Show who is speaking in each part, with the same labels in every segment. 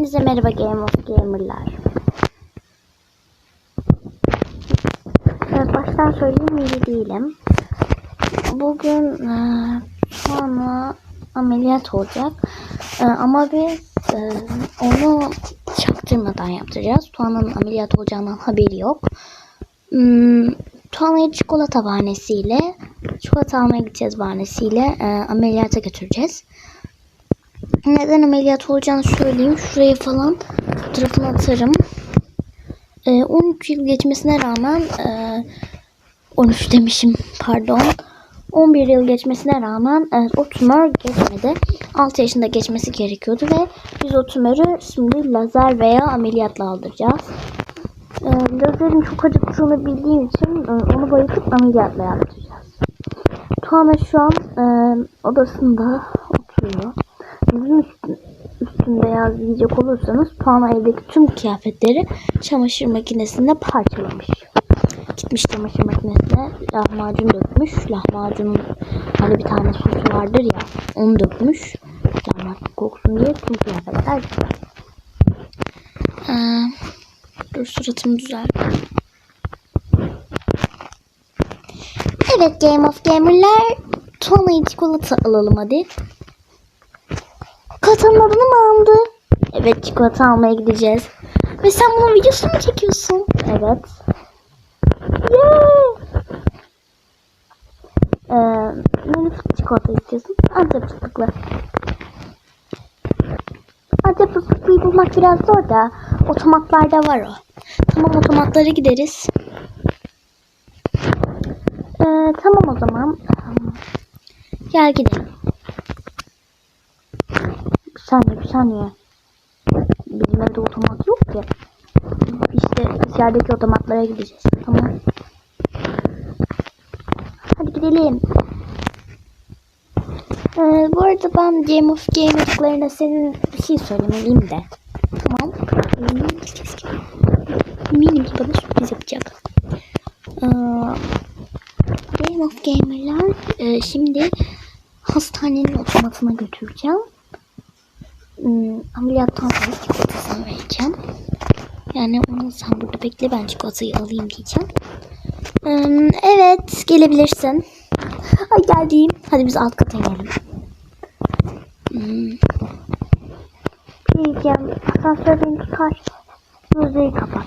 Speaker 1: Hepinize merhaba Game of Gamer'lar. Evet, baştan söyleyeyim iyi değilim. Bugün e, sonra ameliyat olacak. E, ama biz e, onu çaktırmadan yaptıracağız. Tuana'nın ameliyat olacağından haberi yok. Hmm, Tuana'yı çikolata bahanesiyle çikolata almaya gideceğiz bahanesiyle e, ameliyata götüreceğiz. Neden ameliyat olacağını söyleyeyim. Şuraya falan fotoğrafını atarım. Ee, 13 yıl geçmesine rağmen e, 13 demişim pardon. 11 yıl geçmesine rağmen e, o tümör geçmedi. 6 yaşında geçmesi gerekiyordu ve biz o tümörü şimdi lazer veya ameliyatla aldıracağız. E, lazerin çok acıttığını bildiğim için e, onu bayıltıp ameliyatla yaptıracağız. Tuana şu an e, odasında oturuyor. Üstün, üstünde yaz diyecek olursanız Tuana evdeki tüm kıyafetleri çamaşır makinesinde parçalamış. Gitmiş çamaşır makinesine lahmacun dökmüş. Lahmacunun hani bir tane sosu vardır ya onu dökmüş. Lahmacun koksun diye tüm kıyafetler. Ee, dur suratımı düzelt. Evet Game of Gamer'lar Tuana'yı çikolata alalım hadi. Çikolatanın adını mı aldı? Evet çikolata almaya gideceğiz. Ve sen bunun videosunu mu çekiyorsun? Evet. Yay! Ee, ne çikolata istiyorsun? Antep fıstıklı. Antep fıstıklıyı bulmak biraz zor da otomatlarda var o. Tamam otomatlara gideriz. Ee, tamam o zaman. Gel gidelim. Saniye bir saniye. Bizim evde otomat yok ki. İşte dışarıdaki otomatlara gideceğiz. Tamam. Hadi gidelim. Ee, bu arada ben Game of Gamers'larına senin bir şey söylemeliyim de. Tamam. Eminim ki bana sürpriz yapacak. Ee, Game of Gamer'lar e, şimdi hastanenin otomatına götüreceğim hmm, ameliyattan sonra çikolatasını vereceğim. Yani onu sen burada bekle ben çikolatayı alayım diyeceğim. Hmm, evet gelebilirsin. Ay geldim. Hadi biz alt kata inelim. Hmm. Diyeceğim asansör beni tutar. Gözleri kapat.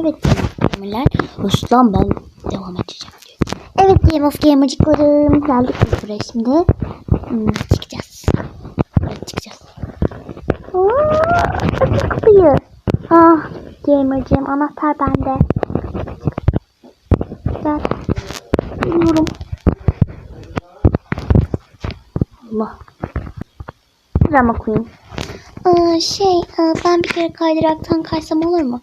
Speaker 1: Evet Gamer'lar. Hoş lan ben Game of Gamer'cıklarım. Geldik biz buraya şimdi. Hmm, çıkacağız. Evet çıkacağız. Kapıyı. Ah Gamer'cığım anahtar bende. Güzel. Bilmiyorum. Allah. Drama Queen. Aa, şey aa, ben bir kere kaydıraktan kaysam olur mu?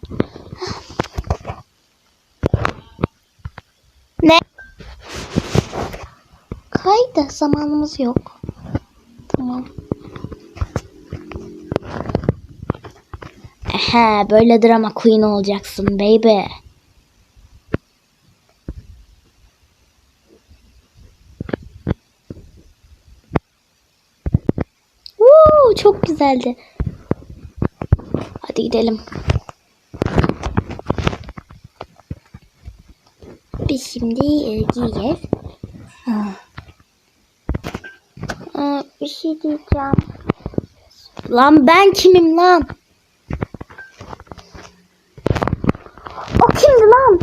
Speaker 1: Ne? Kaydı zamanımız yok. Tamam. Ehe böyle drama queen olacaksın baby. Woo, çok güzeldi. Hadi gidelim. Biz şimdi e. Ah. Bir şey diyeceğim. Lan ben kimim lan? O kimdi lan?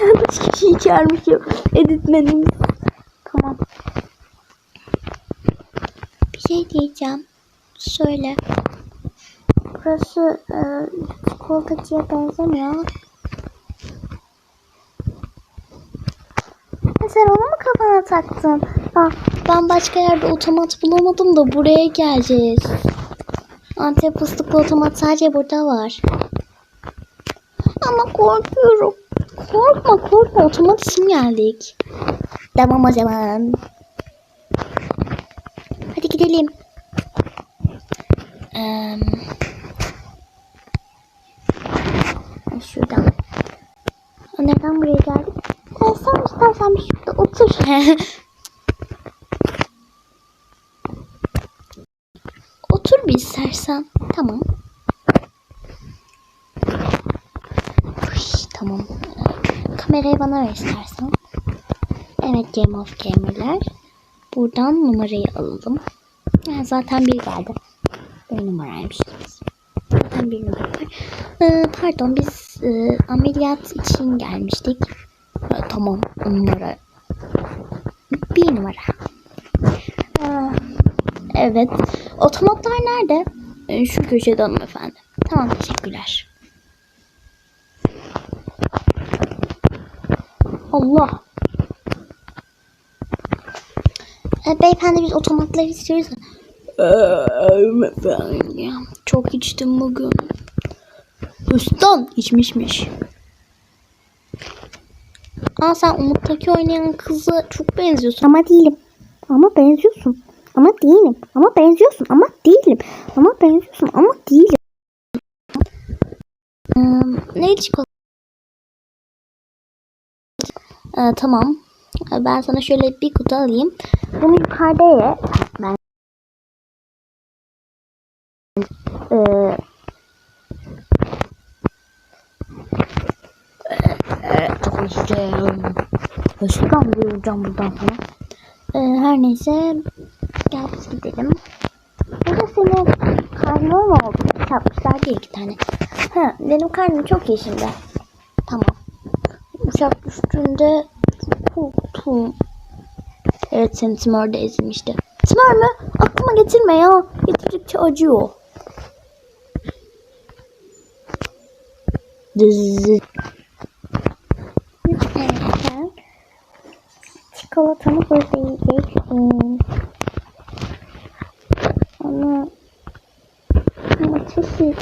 Speaker 1: Yanlış kişiyi çağırmışım. Editmenim. Tamam. Bir şey diyeceğim. Söyle. Burası e, çikolatacıya benzemiyor. Sen onu mu kafana taktın? Ha, ben başka yerde otomat bulamadım da buraya geleceğiz. Antep fıstıklı otomat sadece burada var. Ama korkuyorum. Korkma korkma otomat için geldik. Tamam o zaman. Hadi gidelim. Eee... Şuradan. Neden buraya geldik? Ee, sen istersen bir şurada otur. bir istersen. Tamam. Uy, tamam. Ee, Kamerayı bana ver istersen. Evet Game of Gamer'ler. Buradan numarayı alalım. Ha, zaten bir geldi. Bir numaraymış. Zaten bir numara var. Ee, pardon biz e, ameliyat için gelmiştik. Ha, tamam numara. Bir numara. Aa, evet. Otomatlar nerede? Ee, şu köşede hanımefendi. Tamam teşekkürler. Allah. Ee, beyefendi biz otomatları istiyoruz. Ee, efendim. Çok içtim bugün. Üstten içmişmiş. Aa sen Umut'taki oynayan kızı çok benziyorsun. Ama değilim. Ama benziyorsun. Ama değilim. Ama benziyorsun. Ama değilim. Ama benziyorsun. Ama değilim. Neydi çikolata? Tamam. Ben sana şöyle bir kutu alayım. Bunu yukarıda ye. Ben ee, içeceğim. Hoşçakalın duyuracağım buradan sonra. Ee, her neyse gel biz gidelim. Burada senin karnın mı oldu? Çarpmışlar diye iki tane. Ha, benim karnım çok iyi şimdi. Tamam. Uçak düştüğünde korktum. Evet senin tümör de ezilmişti. Tümör mü? Aklıma getirme ya. Getirdikçe acıyor. Dızı. Çikolatamı burada yiyeceksin. Ama ama tabii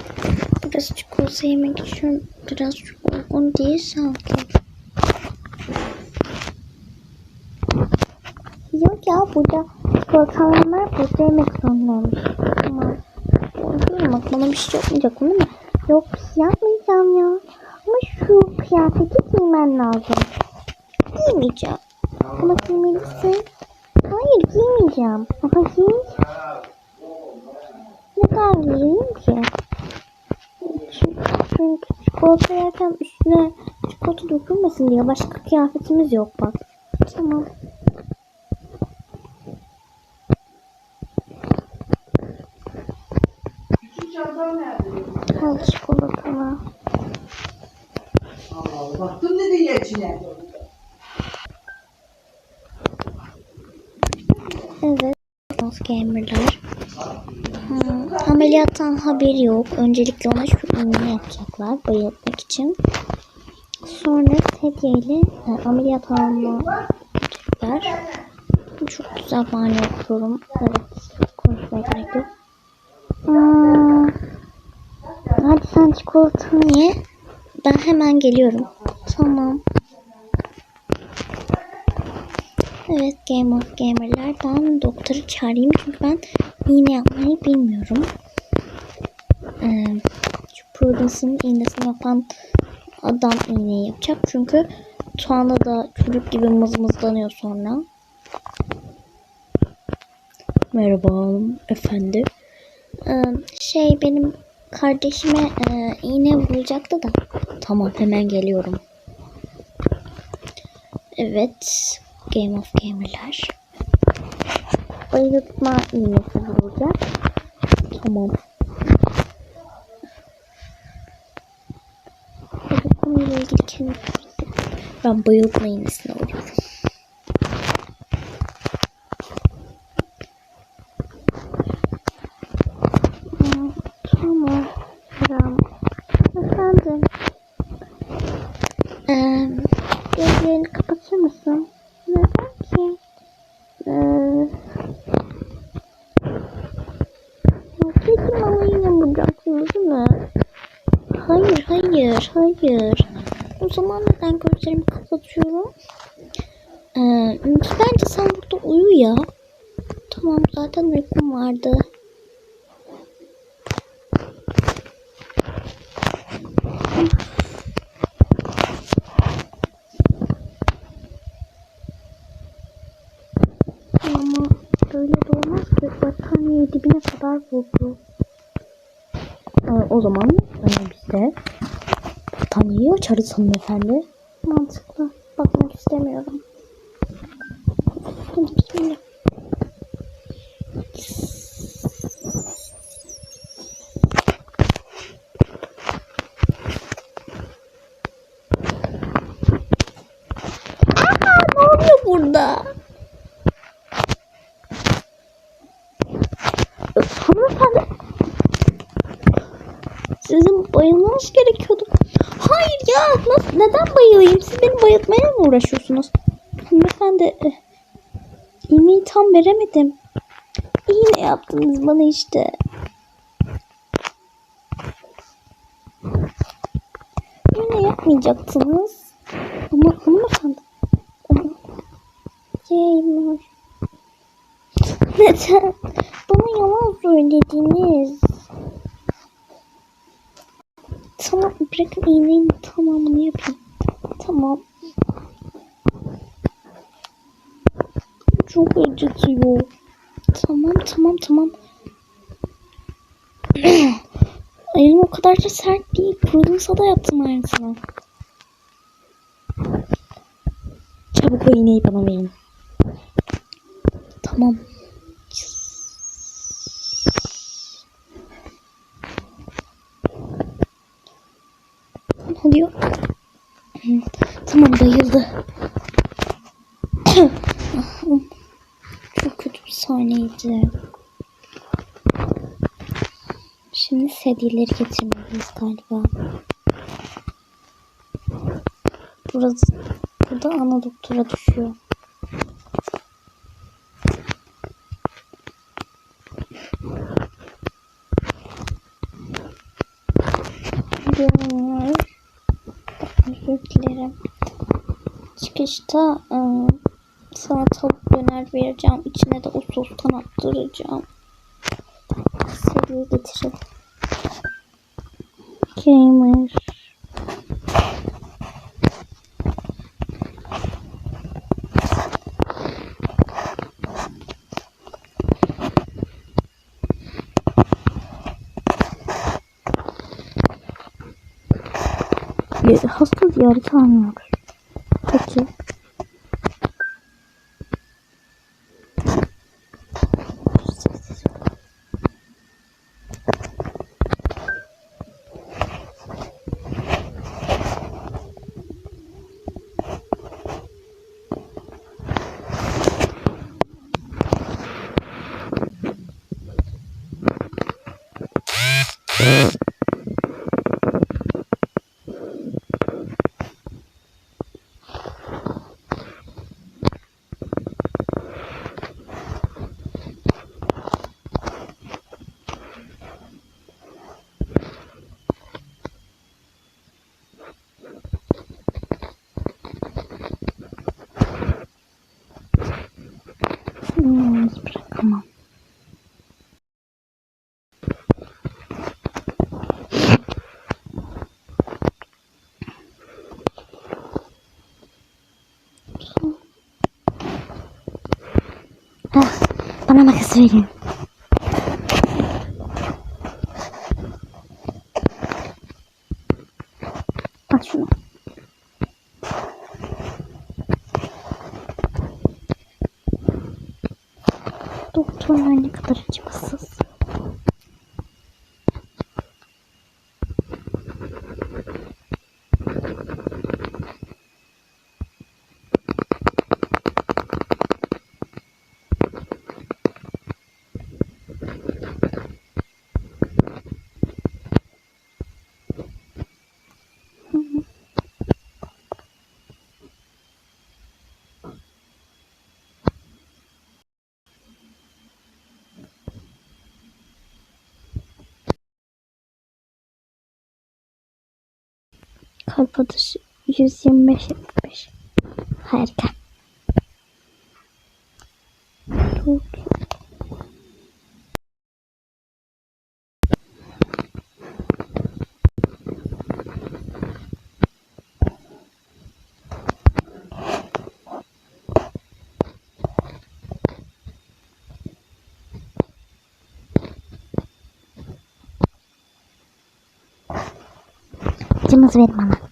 Speaker 1: biraz çikolata yemek için biraz çok uygun değil sanki. Yok ya burada çikolatalar burada yemek zorundaymış. Ama bak bana bir şey yapmayacak değil mi? Yok şey yapmayacağım ya. Ama şu kıyafeti giymen lazım. Giymeyeceğim. Ama giymelisin. Hayır giymeyeceğim. Ama giy. Ne kadar giyeyim ki? Çünkü, çünkü çikolata yerken üstüne çikolata dökülmesin diye başka kıyafetimiz yok bak. Tamam. Al çikolatanı.
Speaker 2: Baktım dedin ya içine.
Speaker 1: Evet. Gamer'lar. Hmm, ameliyattan haberi yok. Öncelikle ona iğne yapacaklar bayıltmak için. Sonra sedyeyle e, ameliyat alma götürecekler. Çok güzel bahane okuyorum. Evet. Konuşmaya gerek yok. Hmm, hadi sen çikolatanı ye. Ben hemen geliyorum. Tamam. Evet Game of Gamer'lar ben doktoru çağırayım çünkü ben iğne yapmayı bilmiyorum. Ee, şu Prudence'ın iğnesini yapan adam iğneyi yapacak çünkü Tuana da çocuk gibi mızmızlanıyor sonra. Merhaba hanım efendi. Ee, şey benim kardeşime e, iğne vuracaktı da. Tamam hemen geliyorum. Evet. Game of Gamer'lar. Bayıltma iğnesi vuracak. Tamam. Konuyla ilgili kendi Ben bayıltma iğnesine vuruyorum. Hmm, Tamam. Efendim. Ee, Hayır hayır. O zaman neden gözlerimi kapatıyorum? Ee, bence sen burada uyu ya. Tamam zaten uykum vardı. Ama böyle de olmaz ki. Battaniyeyi dibine kadar vurdu. Ee, o zaman e, biz de battaniyeyi açarız hanımefendi. Mantıklı. Bakmak istemiyorum. Burada? Hanımefendi. Sizin bayılmanız gerekiyordu. Ya. Nasıl, neden bayılayım? Siz beni bayıltmaya mı uğraşıyorsunuz? Hanımefendi. e, iğneyi tam veremedim. İğne yaptınız bana işte. İğne yapmayacaktınız. Ama hanımefendi. Gamer. Neden? Bana yalan söylediniz. Tamam bırakın iğnenin tamamını yapayım. Tamam. Çok acıtıyor. Tamam tamam tamam. Elim o kadar da sert değil. Kurulumsa da yaptım aynısını. Çabuk o iğneyi bana verin. Tamam. Ne oluyor? Tamam bayıldı. Çok kötü bir sahneydi. Şimdi sedyeleri getirmeliyiz galiba. Burası, burada ana doktora düşüyor. Diyorlar. Özür dilerim. Çıkışta ıı, sana tavuk döner vereceğim. İçine de o sostan attıracağım. Seriye getirelim. Gamer. Hasta ziyareti almıyoruz. Peki. Hmm, bırakamam. Ah, bana makas verin. Al şunu. Doktorlar ne kadar acımasız. Kalp atışı 125 75. Harika. Çok kılıcınızı verin bana.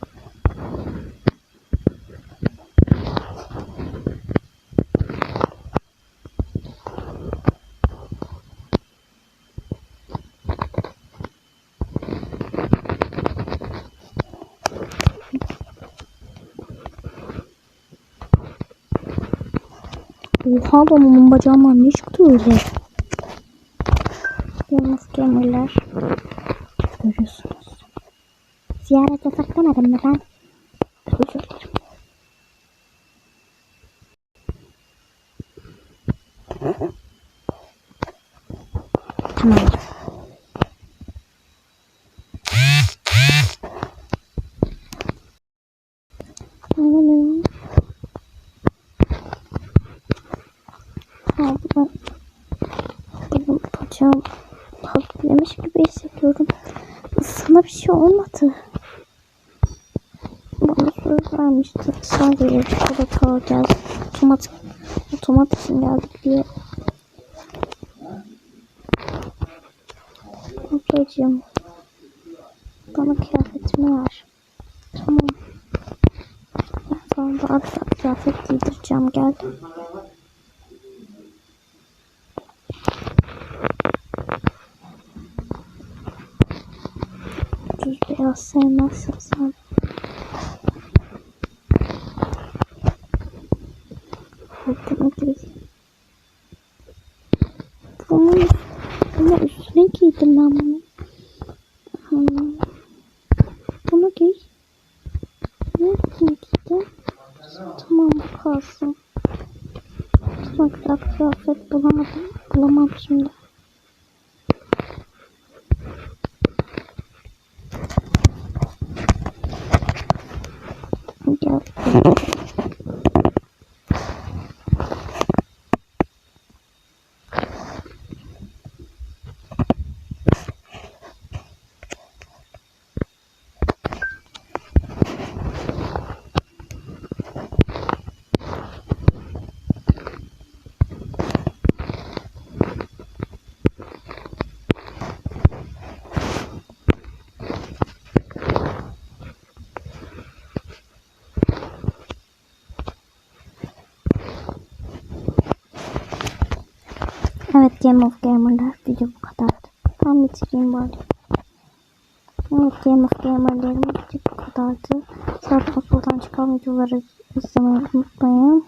Speaker 1: Oha babamın bacağından ne çıktı öyle? Yalnız gemiler. Demedim mi ben? Özür dilerim. Tamam. Bacağım hafiflemiş gibi hissediyorum. Sana bir şey olmadı. Sadece çikolata alacağız. Otomatik, otomatik için geldik diye. Ablacığım. Bana kıyafetimi ver. Tamam. Ben sana daha güzel kıyafet giydireceğim. Gel. Düz beyaz sevmezsin Спасибо. Evet Game of Gamer'lar video bu kadardı. Tam bitireyim bari. Evet Game of Gamer'lerin video bu kadardı. Sağdan soldan çıkan videoları izlemeyi unutmayın.